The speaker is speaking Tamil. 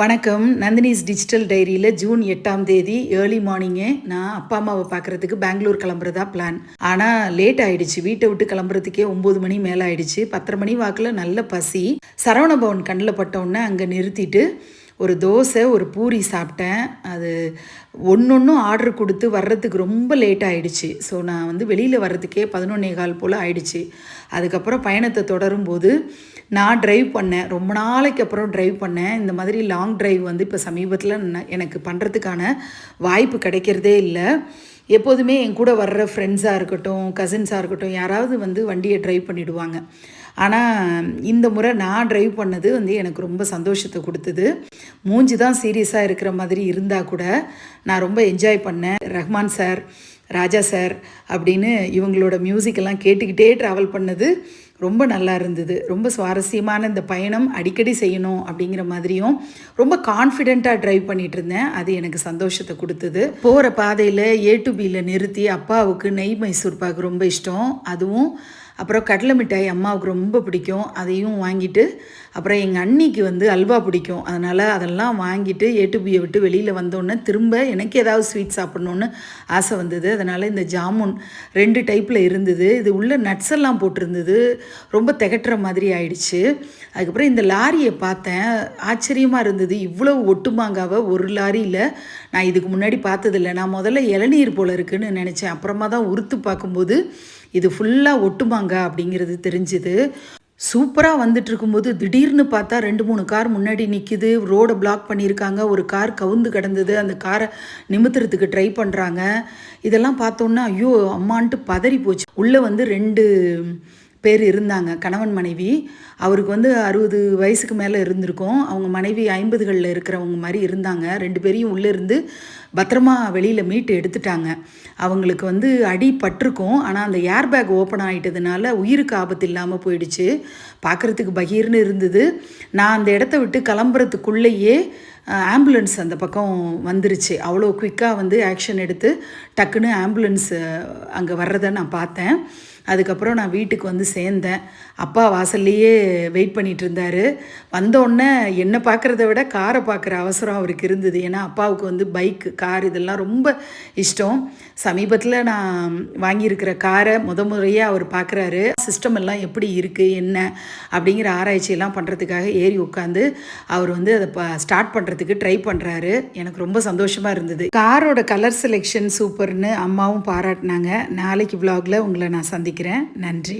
வணக்கம். நந்தினிஸ் டிஜிட்டல் டைரியில் ஜூன் எட்டாம் தேதி ஏர்லி மார்னிங்கே நான் அப்பா அம்மாவை பார்க்குறதுக்கு பெங்களூர் கிளம்புறதா பிளான் ஆனால் லேட் ஆயிடுச்சு. வீட்டை விட்டு கிளம்புறதுக்கே ஒம்பது மணி மேலே ஆயிடுச்சு. பத்தரை மணி வாக்கில் நல்ல பசி. சரவண பவன் கண்ணில் பட்டோன்னே அங்கே நிறுத்திட்டு ஒரு தோசை ஒரு பூரி சாப்பிட்டேன். அது ஒன்று ஆர்டர் கொடுத்து வர்றதுக்கு ரொம்ப லேட் ஆகிடுச்சு ஸோ நான் வந்து வெளியில் வர்றதுக்கே பதினொன்னே கால் போல் ஆயிடுச்சு. அதுக்கப்புறம் பயணத்தை தொடரும்போது நான் ட்ரைவ் பண்ணேன். ரொம்ப நாளைக்கு அப்புறம் ட்ரைவ் பண்ணேன். இந்த மாதிரி லாங் ட்ரைவ் வந்து இப்போ சமீபத்தில் எனக்கு பண்ணுறதுக்கான வாய்ப்பு கிடைக்கிறதே இல்லை. எப்போதுமே என் கூட வர்ற ஃப்ரெண்ட்ஸாக இருக்கட்டும் கசின்ஸாக இருக்கட்டும் யாராவது வந்து வண்டியை ட்ரைவ் பண்ணிவிடுவாங்க ஆனால் இந்த முறை நான் ட்ரைவ் பண்ணது வந்து எனக்கு ரொம்ப சந்தோஷத்தை கொடுத்தது. மூஞ்சி தான் சீரியஸாக இருக்கிற மாதிரி இருந்தால் கூட நான் ரொம்ப என்ஜாய் பண்ணேன். ரஹ்மான் சார் ராஜா சார் அப்படின்னு இவங்களோட மியூசிக்கெல்லாம் கேட்டுக்கிட்டே ட்ராவல் பண்ணது ரொம்ப நல்லா இருந்தது. ரொம்ப சுவாரஸ்யமான இந்த பயணம் அடிக்கடி செய்யணும் அப்படிங்கிற மாதிரியும் ரொம்ப கான்ஃபிடெண்ட்டாக ட்ரைவ் பண்ணிகிட்டு இருந்தேன். அது எனக்கு சந்தோஷத்தை கொடுத்தது. போகிற பாதையில் ஏ டு பியில் நிறுத்தி அப்பாவுக்கு நெய் மைசூர் பாக்கு ரொம்ப இஷ்டம். அதுவும் அப்புறம் கடலை மிட்டாய் அம்மாவுக்கு ரொம்ப பிடிக்கும். அதையும் வாங்கிட்டு அப்புறம் எங்கள் அண்ணிக்கு வந்து அல்வா பிடிக்கும். அதனால் அதெல்லாம் வாங்கிட்டு ஏட்டுபியை விட்டு வெளியில் வந்தோடனே திரும்ப எனக்கு ஏதாவது ஸ்வீட் சாப்பிட்ணுன்னு ஆசை வந்தது. அதனால் இந்த ஜாமுன் ரெண்டு டைப்பில் இருந்தது. இது உள்ள நட்ஸ் எல்லாம் போட்டிருந்தது. ரொம்ப திகட்டுற மாதிரி ஆயிடுச்சு. அதுக்கப்புறம் இந்த லாரியை பார்த்தேன். ஆச்சரியமாக இருந்தது. இவ்வளோ ஒட்டுமாங்காவை ஒரு லாரியில் நான் இதுக்கு முன்னாடி பார்த்ததில்ல. நான் முதல்ல இளநீர் போல் இருக்குன்னு நினச்சேன். அப்புறமா தான் உறுத்து பார்க்கும்போது இது ஃபுல்லாக ஒட்டுமாங்க அப்படிங்கிறது தெரிஞ்சுது. சூப்பராக வந்துட்டு இருக்கும்போது திடீர்னு பார்த்தா ரெண்டு மூணு கார் முன்னாடி நிற்கிது ரோடை பிளாக் பண்ணியிருக்காங்க. ஒரு கார் கவுந்து கிடந்தது. அந்த காரை நிமித்துறதுக்கு ட்ரை பண்ணுறாங்க இதெல்லாம் பார்த்தோன்னா ஐயோ அம்மான்ட்டு பதறி போச்சு உள்ளே வந்து ரெண்டு பேர் இருந்தாங்க. கணவன் மனைவி. அவருக்கு வந்து அறுபது வயசுக்கு மேலே இருந்திருக்கும். அவங்க மனைவி ஐம்பதுகளில் இருக்கிறவங்க மாதிரி இருந்தாங்க. ரெண்டு பேரையும் உள்ளே இருந்து பத்திரமா வெளியில் மீட்டு எடுத்துட்டாங்க. அவங்களுக்கு வந்து அடி பட்டிருக்கும். ஆனால் அந்த ஏர் பேக் ஓப்பன் ஆகிட்டதுனால உயிருக்கு ஆபத்து இல்லாமல் போயிடுச்சு. பார்க்குறதுக்கு பகீர்னு இருந்தது. நான் அந்த இடத்த விட்டு கிளம்புறதுக்குள்ளேயே ஆம்புலன்ஸ் அந்த பக்கம் வந்துருச்சு. அவ்வளோ குயிக்காக வந்து ஆக்ஷன் எடுத்து டக்குன்னு ஆம்புலன்ஸ் அங்கே வர்றதை நான் பார்த்தேன். அதுக்கப்புறம் நான் வீட்டுக்கு வந்து சேர்ந்தேன். அப்பா வாசல்லையே வெயிட் பண்ணிட்டு இருந்தார். வந்தோடனே என்னை பார்க்குறத விட காரை பார்க்குற அவசரம் அவருக்கு இருந்தது. ஏன்னா அப்பாவுக்கு வந்து பைக்கு கார் இதெல்லாம் ரொம்ப இஷ்டம். சமீபத்தில் நான் வாங்கியிருக்கிற காரை முத முறையாக அவர் பார்க்குறாரு. சிஸ்டம் எல்லாம் எப்படி இருக்குது என்ன அப்படிங்கிற ஆராய்ச்சியெல்லாம் பண்ணுறதுக்காக ஏறி உட்காந்து அவர் வந்து அதை ப ஸ்டார்ட் பண்ணுற பண்ணுறதுக்கு ட்ரை பண்ணுறாரு எனக்கு ரொம்ப சந்தோஷமாக இருந்தது. காரோட கலர் செலெக்ஷன் சூப்பர்னு அம்மாவும் பாராட்டினாங்க. நாளைக்கு vlogல உங்களை நான் சந்திக்கிறேன். நன்றி.